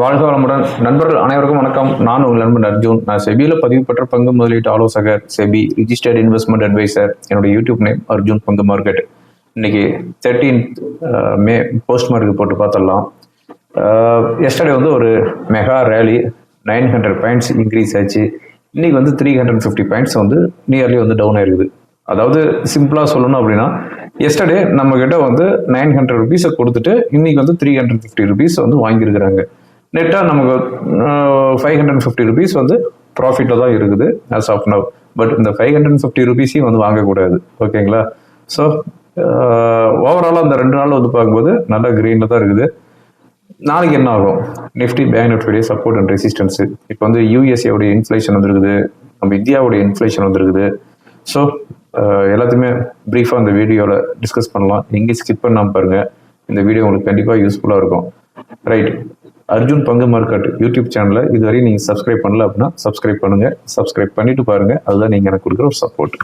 வாழ்க வளமுடன். நண்பர்கள் அனைவருக்கும் வணக்கம். நான் உங்கள் நண்பன் அர்ஜுன். நான் செபியில் பதிவு பெற்ற பங்கு முதலீட்டு ஆலோசகர் செபி ரிஜிஸ்டர்ட் இன்வெஸ்ட்மெண்ட் அட்வைசர் என்னோட யூடியூப் நேம் அர்ஜுன் பங்கு மார்க்கெட். இன்னைக்கு தேர்ட்டீன் மே போஸ்ட் மார்க்கு போட்டு பார்த்துடலாம் எஸ்டர்டே வந்து ஒரு mega rally nine hundred points increase ஆச்சு. இன்னைக்கு வந்து த்ரீ ஹண்ட்ரட் ஃபிஃப்டி பாயிண்ட்ஸ் வந்து நியர்லி வந்து டவுன் ஆயிருக்குது. அதாவது சிம்பிளாக சொல்லணும் அப்படின்னா எஸ்டர்டே நம்ம கிட்ட வந்து நைன் ஹண்ட்ரட் ருபீஸை கொடுத்துட்டு இன்னைக்கு வந்து த்ரீ ஹண்ட்ரட் ஃபிஃப்டி ருபீஸ் வந்து வாங்கியிருக்கிறாங்க. நெட்டாக நமக்கு ஃபைவ் ஹண்ட்ரட் ஃபிஃப்டி ருபீஸ் வந்து ப்ராஃபிட்டில் தான் இருக்குது ஆஸ் ஆஃப் நவ் பட் இந்த ஃபைவ் ஹண்ட்ரட் ஃபிஃப்டி ருபீஸையும் வந்து வாங்கக்கூடாது. ஓகேங்களா? ஸோ ஓவராலாக அந்த ரெண்டு நாள் வந்து பார்க்கும்போது நல்லா க்ரீனில் தான் இருக்குது. நாளைக்கு என்ன ஆகும்? நிஃப்டி பேங்க் நிஃப்டியுடைய சப்போர்ட் அண்ட் ரெசிஸ்டன்ஸு இப்போ வந்து யூஎஸ்ஏவுடைய இன்ஃப்ளேஷன் வந்துருக்குது. நம்ம இந்தியாவுடைய இன்ஃப்ளேஷன் வந்துருக்குது. ஸோ எல்லாத்தையுமே ப்ரீஃபாக அந்த வீடியோவில் டிஸ்கஸ் பண்ணலாம். எங்கேயும் ஸ்கிப் பண்ணாமல் பாருங்கள் இந்த வீடியோ உங்களுக்கு கண்டிப்பாக யூஸ்ஃபுல்லாக இருக்கும். ரைட் அர்ஜுன் பங்கு மார்க்கெட் யூடியூப் சேனலை இதுவரையும் நீங்கள் சப்ஸ்கிரைப் பண்ணல அப்படின்னா சப்ஸ்கிரைப் பண்ணுங்கள் சப்ஸ்கிரைப் பண்ணிட்டு பாருங்கள் அதுதான் நீங்கள் எனக்கு கொடுக்குற ஒரு சப்போர்ட்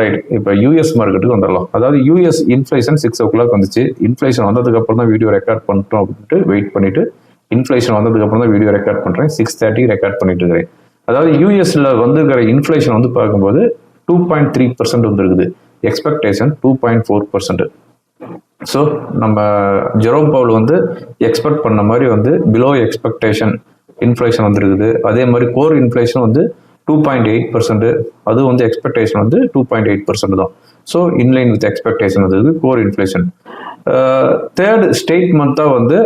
ரைட் இப்போ யூஎஸ் மார்க்கெட்டுக்கு வந்துடலாம். அதாவது US inflation six o'clock வந்துச்சு. இன்ஃப்ளேஷன் வந்ததுக்கப்புறம் தான் வீடியோ ரெக்கார்ட் பண்ணிட்டோம் அப்படின்ட்டு வெயிட் பண்ணிவிட்டு இன்ஃப்ளேஷன் வந்ததுக்கப்புறம் தான் வீடியோ ரெக்கார்ட் பண்ணுறேன் சிக்ஸ் தேர்ட்டி ரெக்கார்ட் பண்ணிட்டு இருக்கிறேன். அதாவது யூஎஸ்ல வந்துருக்கிற இன்ஃப்ளேஷன் வந்து பார்க்கும்போது டூ பாயிண்ட் த்ரீ பர்சன்ட் வந்துருக்குது. Expectation two point four percent so நம்ம ஜெரோம் பவுல் வந்து எக்ஸ்பெக்ட் பண்ண மாதிரி வந்து பிலோ எக்ஸ்பெக்டேஷன் இன்ஃப்ளேஷன் வந்துருக்குது. அதே மாதிரி கோர் இன்ஃப்ளேஷன் வந்து டூ பாயிண்ட் எயிட் பர்சன்ட் அது வந்து எக்ஸ்பெக்டேஷன் வந்து டூ பாயிண்ட் எயிட் பர்சன்ட் தான். So in line with expectation வந்து கோர் இன்ஃப்ளேஷன் தேர்ட் ஸ்டேட் மந்த்தாக வந்து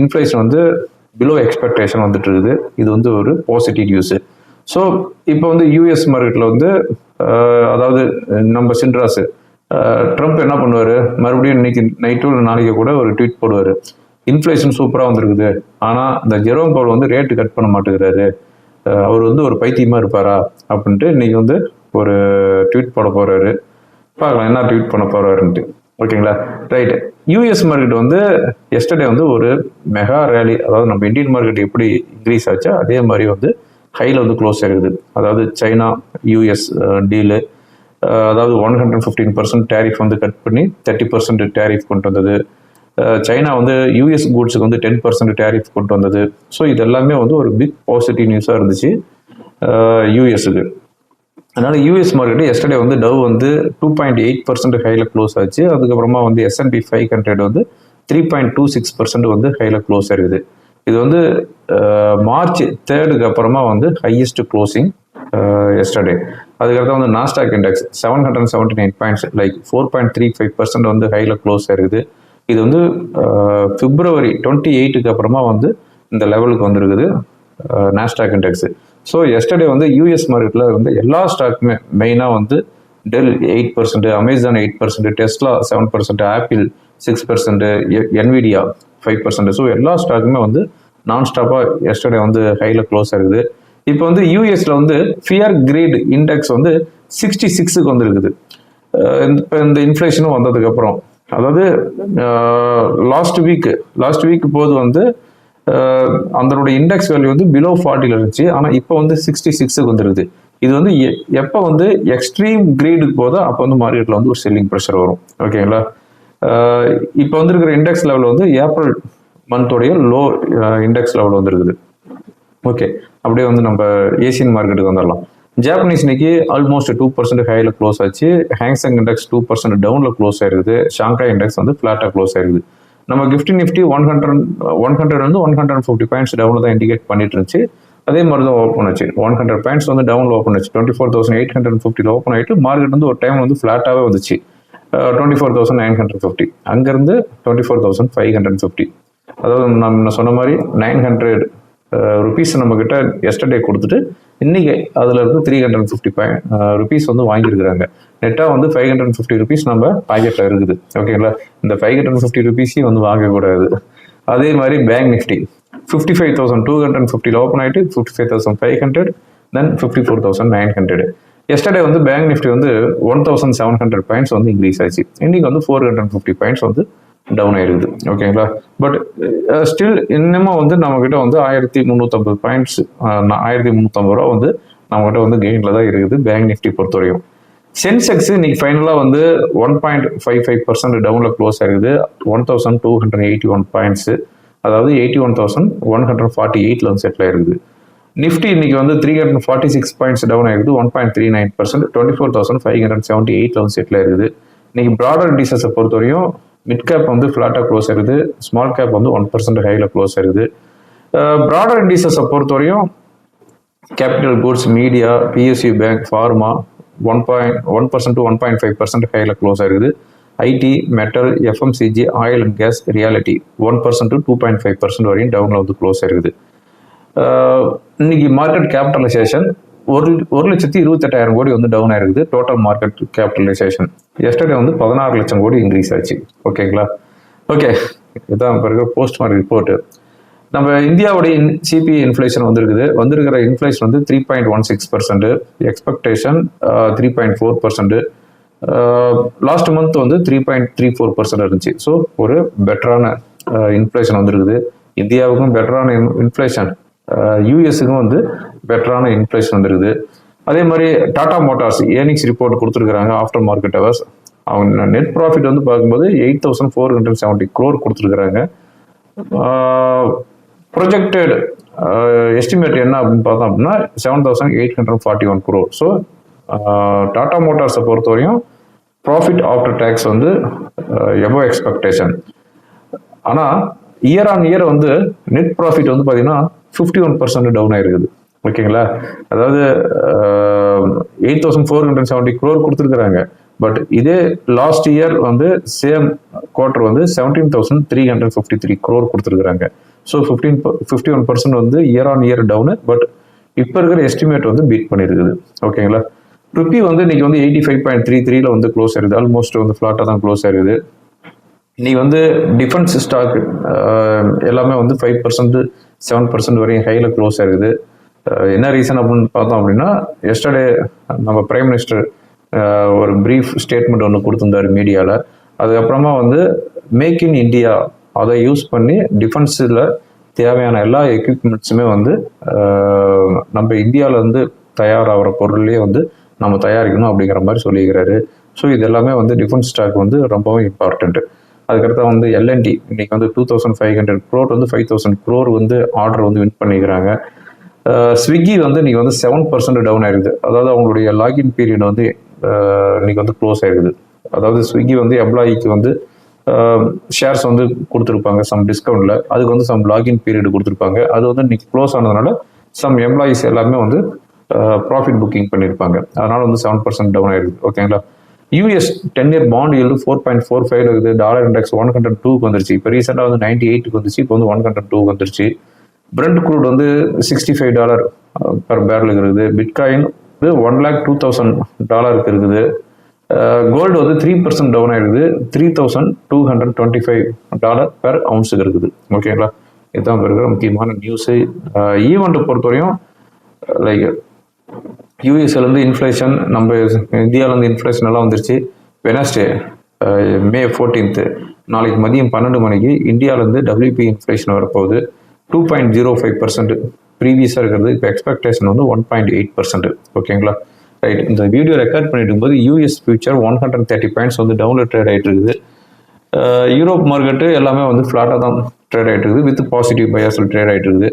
இன்ஃப்ளேஷன் வந்து பிலோ எக்ஸ்பெக்டேஷன் வந்துட்டு இருக்குது. இது வந்து ஒரு பாசிட்டிவ் நியூஸு ஸோ இப்போ வந்து யூஎஸ் மார்க்கெட்டில் வந்து அதாவது நம்ம சின்ராஸு ட்ரம்ப் என்ன பண்ணுவார்? மறுபடியும் இன்னைக்கு நைட்டு இல்லை நாளைக்கு கூட ஒரு ட்வீட் போடுவார். இன்ஃப்ளேஷன் சூப்பராக வந்திருக்குது. ஆனால் இந்த ஜெரோம் பவுல் வந்து ரேட்டு கட் பண்ண மாட்டேங்கிறாரு. அவர் வந்து ஒரு பைத்தியமாக இருப்பாரா? அப்படின்ட்டு இன்னைக்கு வந்து ஒரு ட்வீட் போட போகிறாரு பார்க்கலாம் என்ன ட்வீட் பண்ண போகிறாருன்ட்டு ஓகேங்களா? ரைட் யூஎஸ் மார்க்கெட் வந்து எஸ்டர்டே வந்து ஒரு மெகா ரேலி. அதாவது நம்ம இந்தியன் மார்க்கெட் எப்படி இன்க்ரீஸ் ஆச்சோ அதே மாதிரி வந்து ஹையில் வந்து க்ளோஸ் ஆயிருக்குது அதாவது சைனா யூஎஸ் டீலு அதாவது one hundred fifteen percent tariff வந்து கட் பண்ணி தேர்ட்டி பர்சன்ட் டேரிஃப் கொண்டு வந்தது. சைனா வந்து யூஎஸ் கூட்ஸுக்கு வந்து டென் பர்சன்ட் டேரிஃப் கொண்டு வந்தது. ஸோ இது எல்லாமே வந்து ஒரு பிக் பாசிட்டிவ் நியூஸாக இருந்துச்சு. யூஎஸுக்கு அதனால் யூஎஸ் மார்க்கெட்டு எஸ்டர்டே வந்து டவ் வந்து டூ பாயிண்ட் எயிட் பர்சன்ட் ஹையில் க்ளோஸ் ஆச்சு. அதுக்கப்புறமா வந்து எஸ்என்பி ஃபைவ் ஹண்ட்ரட் வந்து three point two six percent வந்து ஹையில் க்ளோஸ் ஆயிருக்குது. இது வந்து மார்ச் தேர்டுக்கு அப்புறமா வந்து ஹையஸ்ட் க்ளோசிங் எஸ்டர்டே அதுக்கடுத்து வந்து Nasdaq index seven hundred seventy nine points like four point three five percent வந்து ஹையில் க்ளோஸ் ஆயிருக்குது. இது வந்து பிப்ரவரி டுவெண்ட்டி எயிட்டுக்கு அப்புறமா வந்து இந்த லெவலுக்கு வந்திருக்குது நாஸ்டாக் இண்டெக்ஸு ஸோ எஸ்டர்டே வந்து யூஎஸ் மார்க்கெட்டில் இருந்து எல்லா ஸ்டாக்குமே மெயினாக வந்து Dell eight percent Amazon eight percent Tesla seven percent Apple six percent Nvidia five percent so எல்லா ஸ்டாக்குமே வந்து நான் ஸ்டாப்பாக எஸ்டர்டே வந்து ஹையில் க்ளோஸ் ஆகுது. இப்போ வந்து யூஎஸில் வந்து ஃபியர் கிரேட் இண்டெக்ஸ் வந்து சிக்ஸ்டி சிக்ஸுக்கு வந்துருக்குது இப்போ இந்த இன்ஃப்ளேஷனும் வந்ததுக்கப்புறம். அதாவது லாஸ்ட் வீக் லாஸ்ட் வீக் போது வந்து அதனுடைய அதனோட இண்டெக்ஸ் வேல்யூ வந்து பிலோ ஃபார்ட்டியில் இருந்துச்சு. ஆனால் இப்போ வந்து சிக்ஸ்டி சிக்ஸுக்கு வந்துருக்குது. இது வந்து எ- எப்போ வந்து எக்ஸ்ட்ரீம் கிரீடுக்கு போதோ அப்போ வந்து மார்க்கெட்டில் வந்து ஒரு செல்லிங் ப்ரெஷர் வரும். ஓகேங்களா இப்போ வந்திருக்கிற இண்டெக்ஸ் லெவல் வந்து ஏப்ரல் மந்தோடைய லோ இண்டெக்ஸ் லெவல் வந்துருக்குது. ஓகே அப்படியே வந்து நம்ம ஏசியன் மார்க்கெட்டுக்கு வந்துடலாம் ஜாப்பனீஸ் இன்னைக்கு ஆல்மோஸ்ட் டூ பர்சன்ட் ஹையில் க்ளோஸ் ஆச்சு. Hang Seng index two percent டவுனில் க்ளோஸ் ஆயிருக்குது. ஷாங்காய் இண்டெக்ஸ் வந்து ஃப்ளாட்டாக க்ளோஸ் ஆயிருக்குது. நம்ம GIFT Nifty one hundred one hundred வந்து ஒன் ஹண்ட்ரட் ஃபிஃப்டி பாயிண்ட்ஸ் டவுனில் தான் இண்டிகேட் பண்ணிட்டு இருந்துச்சு. அதே மாதிரி தான் ஓப்பன் ஆச்சு. ஒன் ஹண்ட்ரட் பாயிண்ட்ஸ் வந்து டவுனில் ஓப்பன் ஆச்சு. Twenty four thousand eight hundred ஃபிஃப்டியில் ஓப்பன் ஆகிட்டு மார்க்கெட் வந்து ஒரு டைம் வந்து ஃப்ளாட்டாகவே வந்துச்சு. Twenty four thousand nine hundred fifty அங்கேருந்து twenty four thousand five hundred fifty அதாவது நம்ம சொன்ன மாதிரி நைன் ஹண்ட்ரட் ருபீஸ் நம்ம கிட்ட எஸ்டர்டே கொடுத்துட்டு இன்னைக்கு அதில் இருந்து த்ரீ ஹண்ட்ரட் ஃபிஃப்டி ருபீஸ் வந்து வாங்கியிருக்கிறாங்க. நெட்டாக வந்து ஃபைவ் ஹண்ட்ரட் ஃபிஃப்டி ருபீஸ் நம்ம பாக்கெட்டில் இருக்குது. ஓகேங்களா இந்த ஃபைவ் ஹண்ட்ரட் ஃபிஃப்டி ருபீஸையும் வந்து வாங்கக்கூடாது. அதே மாதிரி bank Nifty fifty five thousand two hundred ஃபிஃப்டியில் ஓப்பன் ஆகிட்டு fifty five thousand five hundred then fifty four thousand nine hundred yesterday வந்து பேங்க் நிஃப்டி வந்து one thousand seven hundred points வந்து இன்க்ரீஸ் ஆச்சு இன்னைக்கு வந்து ஃபோர் ஹண்ட்ரட் ஃபிஃப்டி பாயிண்ட்ஸ் வந்து down ஆயிருக்குது. ஓகேங்களா பட் ஸ்டில் இன்னமும் வந்து நம்மக்கிட்ட வந்து ஆயிரத்தி முந்நூற்றம்பது பாயிண்ட்ஸ் uh, ஆயிரத்தி முந்நூற்றம்பது ரூபா வந்து நம்மகிட்ட வந்து கெயினில் தான் இருக்குது பேங்க் நிஃப்டி பொறுத்தவரையும். சென்செக்ஸ் இன்னைக்கு ஃபைனலாக வந்து one point five five percent டவுனில் க்ளோஸ் ஆயிருக்குது. One thousand two hundred eighty one points அதாவது eighty one thousand one hundred forty எயிட்டில் வந்து செட்டில் ஆயிருக்குது. நிஃப்டி இன்னைக்கு வந்து three hundred forty six points down ஆயிருக்குது one point three nine percent twenty four thousand five hundred seventy eight வந்து settle இருக்குது. இன்னைக்கு ப்ராடர் பொறுத்த பொறுத்தவரையும் மிட் கேப் வந்து ஃப்ளாட்டாக க்ளோஸ் ஆயிருது. ஸ்மால் கேப் வந்து ஒன் பர்சன்ட் ஹைல க்ளோஸ் ஆயிருக்குது ப்ராடர் பொறுத்த பொறுத்தவரையும் capital goods media PSU bank pharma one point one percent to one point five percent ஹையில் க்ளோஸ் ஆயிருக்குது IT metal FMCG oil and gas reality one percent to two point five percent வரையும் டவுனில் வந்து close ஆயிருக்குது இன்னைக்கு market capitalisation ஒரு ஒரு லட்சத்தி இருபத்தெட்டாயிரம் கோடி வந்து டவுன் ஆயிருக்குது. டோட்டல் மார்க்கெட் கேபிட்டலைசேஷன் எஸ்டர்டே வந்து பதினாறு லட்சம் கோடி இன்க்ரீஸ் ஆச்சு. ஓகேங்களா ஓகே இதான் பிறகு போஸ்ட் மார்க் ரிப்போர்ட்டு நம்ம இந்தியாவுடைய சிபி இன்ஃப்ளேஷன் வந்திருக்குது. வந்திருக்கிற இன்ஃப்ளேஷன் வந்து three point one six percent expectation three point four percent last month வந்து three point three four percent இருந்துச்சு. ஸோ ஒரு பெட்டரான இன்ஃப்ளேஷன் வந்திருக்குது. இந்தியாவுக்கும் பெட்டரான இன்ஃப்ளேஷன் யூஎஸ்க்கும் வந்து பெட்டரான இன்ஃப்ளேஷன் வந்துருக்குது. அதே மாதிரி டாடா மோட்டார்ஸ் ஏர்னிங்ஸ் ரிப்போர்ட் கொடுத்துருக்காங்க ஆஃப்டர் மார்க்கெட் அவர்ஸ் அவங்க நெட் ப்ராஃபிட் வந்து பார்க்கும்போது eight thousand four hundred seventy crore கொடுத்துருக்குறாங்க. ப்ரொஜெக்டட் எஸ்டிமேட் என்ன அப்படின்னு பார்த்தோம் அப்படின்னா seven thousand eight hundred forty one crore so Tata மோட்டார்ஸை பொறுத்தவரையும் ப்ராஃபிட் ஆஃப்டர் டேக்ஸ் வந்து எபோ எக்ஸ்பெக்டேஷன் ஆனால் இயர் ஆன் இயர் வந்து நெட் ப்ராஃபிட் வந்து பார்த்தீங்கன்னா ஃபிஃப்டி ஒன் பர்சன்ட் டவுன் ஆயிருக்குது. ஓகேங்களா? அதாவது eight thousand four hundred seventy crore கொடுத்துருக்குறாங்க. பட் இதே லாஸ்ட் இயர் வந்து சேம் குவார்டர் வந்து seventeen thousand three hundred fifty three crore கொடுத்துருக்குறாங்க. So fifteen fifty one percent வந்து year on year down but இப்போ இருக்கிற எஸ்டிமேட் வந்து பீட் பண்ணியிருக்குது ஓகேங்களா? ருப்பி வந்து இன்னைக்கு வந்து எயிட்டி ஃபைவ் பாயிண்ட் த்ரீ த்ரீல வந்து க்ளோஸ் ஆயிருது. ஆல்மோஸ்ட் வந்து ஃப்ளாட்டாக தான் க்ளோஸ் ஆயிருது. இன்னைக்கு வந்து டிஃபென்ஸ் ஸ்டாக் எல்லாமே வந்து ஃபைவ் பர்சன்ட் செவன் பர்சன்ட் வரையும் ஹையில் க்ளோஸ் ஆகுது என்ன ரீசன் அப்படின்னு பார்த்தோம் அப்படின்னா எஸ்டர்டே நம்ம பிரைம் மினிஸ்டர் ஒரு ப்ரீஃப் ஸ்டேட்மெண்ட் ஒன்று கொடுத்துருந்தாரு மீடியாவில் அதுக்கப்புறமா வந்து மேக் இன் இந்தியா அதை யூஸ் பண்ணி டிஃபென்ஸில் தேவையான எல்லா எக்யூப்மெண்ட்ஸுமே வந்து நம்ம இந்தியாவிலேருந்து தயாராகிற பொருள்லேயே வந்து நம்ம தயாரிக்கணும் அப்படிங்கிற மாதிரி சொல்லியிருக்கிறாரு. ஸோ இது எல்லாமே வந்து டிஃபென்ஸ் ஸ்டாக் வந்து ரொம்பவும் இம்பார்ட்டண்ட்டு அதுக்கடுத்து வந்து எல்என்டி இன்னைக்கு வந்து two thousand five hundred crore வந்து ஃபைவ் தௌசண்ட் க்ரோர் வந்து ஆர்டர் வந்து வின் பண்ணிக்கிறாங்க. ஸ்விக்கி வந்து இன்னைக்கு வந்து செவன் பர்சன்ட் டவுன் ஆயிருக்குது அதாவது அவங்களுடைய லாகின் பீரியட் வந்து இன்னைக்கு வந்து க்ளோஸ் ஆயிருக்குது அதாவது ஸ்விக்கி வந்து எம்ப்ளாயிக்கு வந்து ஷேர்ஸ் வந்து கொடுத்துருப்பாங்க சம் டிஸ்கவுண்ட்டில் அதுக்கு வந்து சம் லாகின் பீரியட் கொடுத்துருப்பாங்க. அது வந்து இன்னைக்கு க்ளோஸ் ஆனதுனால சம் எம்ப்ளாயிஸ் எல்லாமே வந்து ப்ராஃபிட் புக்கிங் பண்ணியிருப்பாங்க அதனால் வந்து செவன் பர்சன்ட் டவுன் ஆயிருக்கு ஓகேங்களா US ten year bond yield four point four five இருக்குது. டாலர் இண்டெக்ஸ் ஒன் ஹண்ட்ரட் டூக்கு வந்துருச்சு. இப்போ ரீசெண்டாக வந்து நைன்டி எயிட்டுக்கு வந்துச்சு இப்போ வந்து ஒன் ஹண்ட்ரட் டூ வந்துருச்சு. பிரெண்ட் குரூட் வந்து சிக்ஸ்டி ஃபைவ் டாலர் பர் பேரலுக்கு இருக்குது. பிட்காயின் வந்து ஒன் லேக் டூ தௌசண்ட் டாலருக்கு இருக்குது. கோல்டு வந்து த்ரீ பர்சன்ட் டவுன் ஆயிருக்குது three thousand two hundred twenty five dollar per அவுன்ஸுக்கு இருக்குது. ஓகேங்களா இதுதான் இருக்கிற முக்கியமான நியூஸு ஈவெண்ட்டை பொறுத்தவரையும் லைக் யூஎஸ்லேருந்து இன்ஃப்ளேஷன் நம்ம இந்தியாவிலேருந்து இன்ஃப்ளேஷன் எல்லாம் வந்துருச்சு. வெனஸ்டே மே ஃபோர்டீன்த்து நாளைக்கு மதியம் பன்னெண்டு மணிக்கு இந்தியாவிலேருந்து டபிள்யூபி இன்ஃப்ளேஷன் வரப்போகுது. Two point zero five percent ப்ரீவியஸாக இருக்கிறது. இப்போ எக்ஸ்பெக்டேஷன் வந்து ஒன் பாயிண்ட் எயிட் பர்சன்ட் ஓகேங்களா ரைட் இந்த வீடியோ ரெக்கார்ட் பண்ணிட்டு இருக்கும்போது US future one hundred thirty points வந்து டவுனில் ட்ரேட் ஆகிட்டு இருக்குது. யூரோப் மார்க்கெட்டு எல்லாமே வந்து ஃப்ளாட்டாக தான் ட்ரேட் ஆகிட்டு இருக்குது. வித் பாசிட்டிவ் பயாஸில் ட்ரேட் ஆகிட்டு இருக்குது.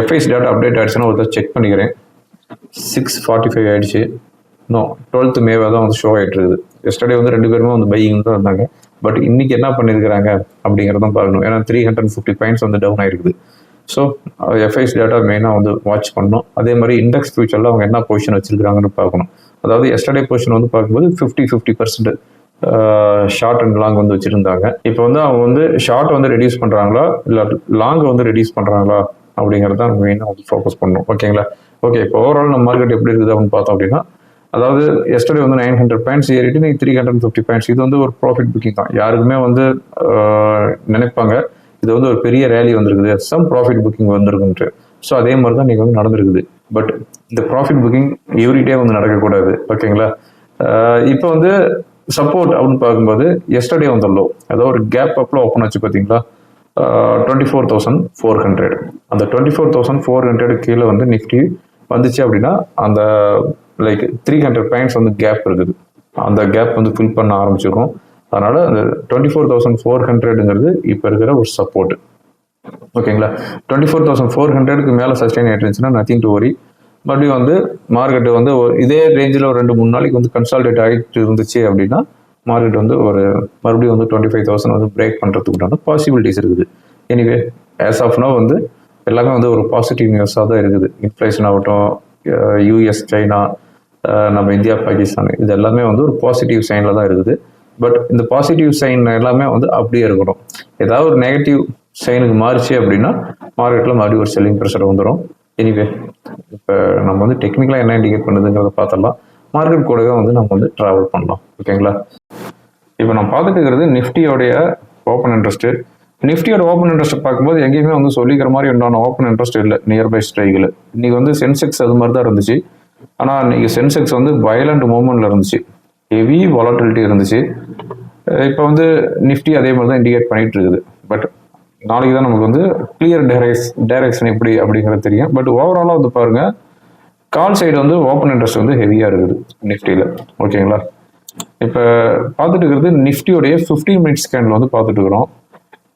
எஃப்ஐஸ் டேட்டா அப்டேட் ஆகிடுச்சுன்னா ஒருத்தர் செக் பண்ணிக்கிறேன். சிக்ஸ் ஃபார்ட்டி ஃபைவ் ஆகிடுச்சு நோ டுவெல்த் மேவாக தான் வந்து ஷோ ஆகிட்டு இருக்குது. எஸ்டர்டே வந்து ரெண்டு பேருமே வந்து பையிங் தான் இருந்தாங்க. பட் இன்றைக்கி என்ன பண்ணியிருக்கிறாங்க அப்படிங்கிறதும் பார்க்கணும் ஏன்னா த்ரீ ஹண்ட்ரட் ஃபிஃப்டி பாயிண்ட்ஸ் வந்து டவுன் ஆயிருக்குது. ஸோ எஃப்ஐஸ் டேட்டா மெயினாக வந்து வாட்ச் பண்ணணும். அதே மாதிரி இண்டெக்ஸ் ஃபியூச்சரில் அவங்க என்ன பொசிஷன் வச்சிருக்காங்கன்னு பார்க்கணும் அதாவது எஸ்டர்டே பொசிஷன் வந்து பார்க்கும்போது fifty fifty percent short and long வந்து வச்சுருந்தாங்க. இப்போ வந்து அவங்க வந்து ஷார்ட் வந்து ரெடியூஸ் பண்ணுறாங்களா இல்லை லாங் வந்து ரெடியூஸ் பண்ணுறாங்களா அப்படிங்கிறது தான் மெயினாக வந்து ஃபோக்கஸ் பண்ணணும். ஓகேங்களா ஓகே இப்போ ஓவரால் நம்ம மார்க்கெட் எப்படி இருக்குது அப்படின்னு பார்த்தோம் அப்படின்னா அதாவது எஸ்டர்டே வந்து நைன் ஹண்ட்ரட் பாயிண்ட்ஸ் ஏறிட்டு நீ த்ரீ ஹண்ட்ரட் ஃபிஃப்டி பாயிண்ட்ஸ் இது வந்து ஒரு ப்ராஃபிட் புக்கிங் தான். யாருக்குமே வந்து நினைப்பாங்க இது வந்து ஒரு பெரிய ரேலி வந்திருக்குது. சம் ப்ராஃபிட் புக்கிங் வந்திருக்குன்ட்டு. ஸோ அதே மாதிரி தான் நீங்கள் வந்து நடந்திருக்குது. பட் இந்த ப்ராஃபிட் புக்கிங் எவ்ரிடே வந்து நடக்கக்கூடாது. ஓகேங்களா இப்போ வந்து சப்போர்ட் அப்படின்னு பார்க்கும்போது எஸ்டர்டே வந்து லோ அதாவது ஒரு கேப் அப்பில் ஓப்பன் ஆச்சு பார்த்தீங்களா? Twenty four thousand four hundred அந்த twenty four thousand four hundred கீழே வந்து நிஃப்டி வந்துச்சு அப்படின்னா அந்த லைக் த்ரீ ஹண்ட்ரட் பாயிண்ட்ஸ் வந்து கேப் இருக்குது. அந்த கேப் வந்து ஃபில் பண்ண ஆரம்பிச்சிருக்கும். அதனால் அந்த டுவெண்ட்டி ஃபோர் தௌசண்ட் ஃபோர் ஹண்ட்ரடுங்கிறது இப்போ இருக்கிற ஒரு சப்போர்ட் ஓகேங்களா டுவெண்ட்டி ஃபோர் தௌசண்ட் ஃபோர் ஹண்ட்ரடுக்கு மேலே சஸ்டைன் ஆகிட்டு இருந்துச்சுன்னா நத்திங் டு ஓரி மறுபடியும் வந்து மார்க்கெட்டு வந்து இதே ரேஞ்சில் ஒரு ரெண்டு மூணு நாளைக்கு வந்து கன்சால்டேட் ஆகிட்டு இருந்துச்சு அப்படின்னா மார்க்கெட் வந்து ஒரு மறுபடியும் வந்து டுவெண்ட்டி ஃபைவ் தௌசண்ட் வந்து பிரேக் பண்ணுறதுக்குண்டான பாசிபிலிட்டிஸ் இருக்குது. எனிவே ஆஸ் ஆஃப் நோ வந்து எல்லாமே வந்து ஒரு பாசிட்டிவ் நியூஸாக தான் இருக்குது. இன்ஃப்ளேஷன் ஆகட்டும் யூஎஸ் சைனா நம்ம இந்தியா பாகிஸ்தான் இது எல்லாமே வந்து ஒரு பாசிட்டிவ் சைனில் தான் இருக்குது. பட் இந்த பாசிட்டிவ் சைன் எல்லாமே வந்து அப்படியே இருக்கணும். ஏதாவது ஒரு நெகட்டிவ் சைனுக்கு மாறிச்சு அப்படின்னா மார்க்கெட்டில் மறுபடியும் ஒரு செல்லிங் ப்ரெஷர் வந்துடும் எனிவே இப்போ நம்ம வந்து டெக்னிக்கலாக என்ன இண்டிகேட் பண்ணுதுங்கிறத பார்த்துடலாம். மார்க்கெட் கூடவே வந்து நம்ம வந்து ட்ராவல் பண்ணலாம். ஓகேங்களா இப்போ நம்ம பார்த்துட்டு இருக்கிறது நிஃப்டியோடைய ஓப்பன் இன்ட்ரெஸ்ட்டு நிஃப்டியோட ஓப்பன் இன்ட்ரெஸ்ட் பார்க்கும்போது எங்கேயுமே வந்து சொல்லிக்கிற மாதிரி உண்டான ஓப்பன் இன்ட்ரெஸ்ட் இல்லை நியர்பை ஸ்ட்ரைக்கில் இன்னைக்கு வந்து சென்செக்ஸ் அது மாதிரி தான் இருந்துச்சு. ஆனால் இன்னைக்கு சென்செக்ஸ் வந்து வயலண்ட் மூவ்மெண்ட்ல இருந்துச்சு. ஹெவி வாலட்டிலிட்டி இருந்துச்சு. இப்போ வந்து நிஃப்டி அதே மாதிரி தான் இண்டிகேட் பண்ணிட்டு இருக்குது. பட் நாளைக்கு தான் நமக்கு வந்து கிளியர் டைரக்ஸ் டைரக்ஷன் எப்படி அப்படிங்கிறது தெரியும். பட் ஓவராலாக வந்து பாருங்க கால் சைடு வந்து ஓப்பன் இன்ட்ரெஸ்ட் வந்து ஹெவியாக இருக்குது நிஃப்டியில். ஓகேங்களா இப்போ பார்த்துட்டு இருக்கிறது நிஃப்டியோடைய ஃபிஃப்டீன் மினிட்ஸ் ஸ்கேனில் வந்து பார்த்துட்டு இருக்கிறோம்.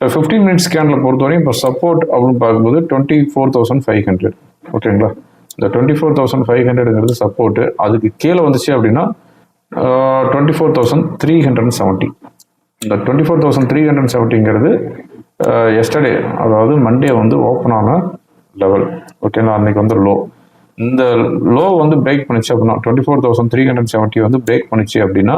ஃபிஃப்டீன் மினிட்ஸ் ஸ்கேனில் பொறுத்தவரையும் இப்போ சப்போர்ட் அப்படின்னு பார்க்கும்போது twenty four thousand five hundred ஓகேங்களா இந்த டுவெண்ட்டி ஃபோர் தௌசண்ட் ஃபைவ் ஹண்ட்ரடுங்கிறது சப்போர்ட்டு அதுக்கு கீழே வந்துச்சு அப்படின்னா twenty four thousand three hundred seventy இந்த twenty four thousand three hundred செவன்ட்டிங்கிறது yesterday அதாவது மண்டே வந்து ஓப்பன் ஆன லெவல் ஓகேங்களா அன்னைக்கு வந்து லோ இந்த லோ வந்து பிரேக் பண்ணிச்சு அப்படின்னா twenty four thousand three hundred seventy வந்து பிரேக் பண்ணிச்சு அப்படின்னா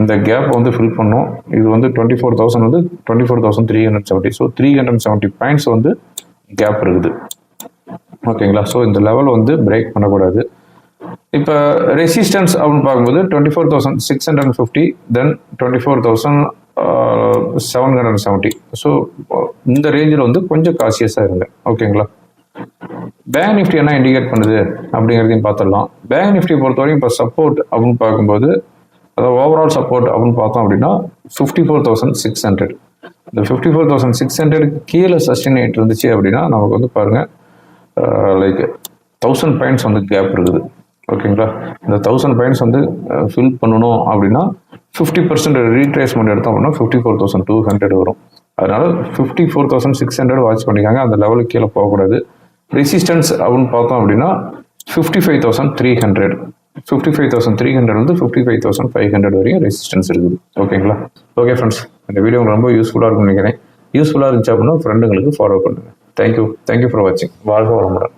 இந்த கேப் வந்து ஃபில் பண்ணும். இது வந்து டுவெண்ட்டி ஃபோர் தௌசண்ட் வந்து twenty four thousand three hundred seventy so three hundred seventy points வந்து கேப் இருக்குது. ஓகேங்களா ஸோ இந்த லெவல் வந்து பிரேக் பண்ணக்கூடாது. இப்போ ரெசிஸ்டன்ஸ் அப்படின்னு பார்க்கும்போது twenty four thousand six hundred fifty then twenty four thousand seven hundred seventy so இந்த ரேஞ்சில் வந்து கொஞ்சம் காசியஸாக இருங்க. ஓகேங்களா பேங்க் நிஃப்டி என்ன இண்டிகேட் பண்ணுது? அப்படிங்கிறதையும் பார்த்துடலாம். பேங்க் நிஃப்டி பொறுத்தவரைக்கும் இப்போ சப்போர்ட் அப்படின்னு பார்க்கும்போது அதாவது ஓவரால் சப்போர்ட் அப்படின்னு பார்த்தோம் அப்படின்னா fifty four thousand six hundred இந்த ஃபிஃப்டி ஃபோர் தௌசண்ட் சிக்ஸ் ஹண்ட்ரடுக்கு கீழே சஸ்டெயின் ஆகிட்டு இருந்துச்சு அப்படின்னா நமக்கு வந்து பாருங்கள் லைக் தௌசண்ட் பாயிண்ட்ஸ் வந்து கேப் இருக்குது. ஓகேங்களா? இந்த தௌசண்ட் பாயிண்ட்ஸ் வந்து ஃபில் பண்ணணும் அப்படின்னா ஃபிஃப்டி பர்சன்ட் ரீட்ரேஸ்மெண்ட் எடுத்தோம் அப்படின்னா fifty four thousand two hundred வரும். அதனால் fifty four thousand six hundred watch பண்ணிக்காங்க. அந்த லெவலுக்கு கீழே போகக்கூடாது. ரெசிஸ்டன்ஸ் அப்படின்னு பார்த்தோம் அப்படின்னா fifty five thousand three hundred fifty five thousand three hundred வந்து fifty five thousand five hundred வரைக்கும் ரெசிஸ்டன்ஸ் இருக்குது ஓகேங்களா ஓகே ஃப்ரெண்ட்ஸ் இந்த வீடியோ உங்களுக்கு ரொம்ப யூஸ்ஃபுல்லாக இருக்கும்னு நினைக்கிறேன். யூஸ்ஃபுல்லாக இருந்துச்சு அப்படின்னா ஃப்ரெண்டுங்களுக்கு ஃபாலோ பண்ணுங்கள் thank you thank you for வாட்சிங் வாழ்க வளமுடன்.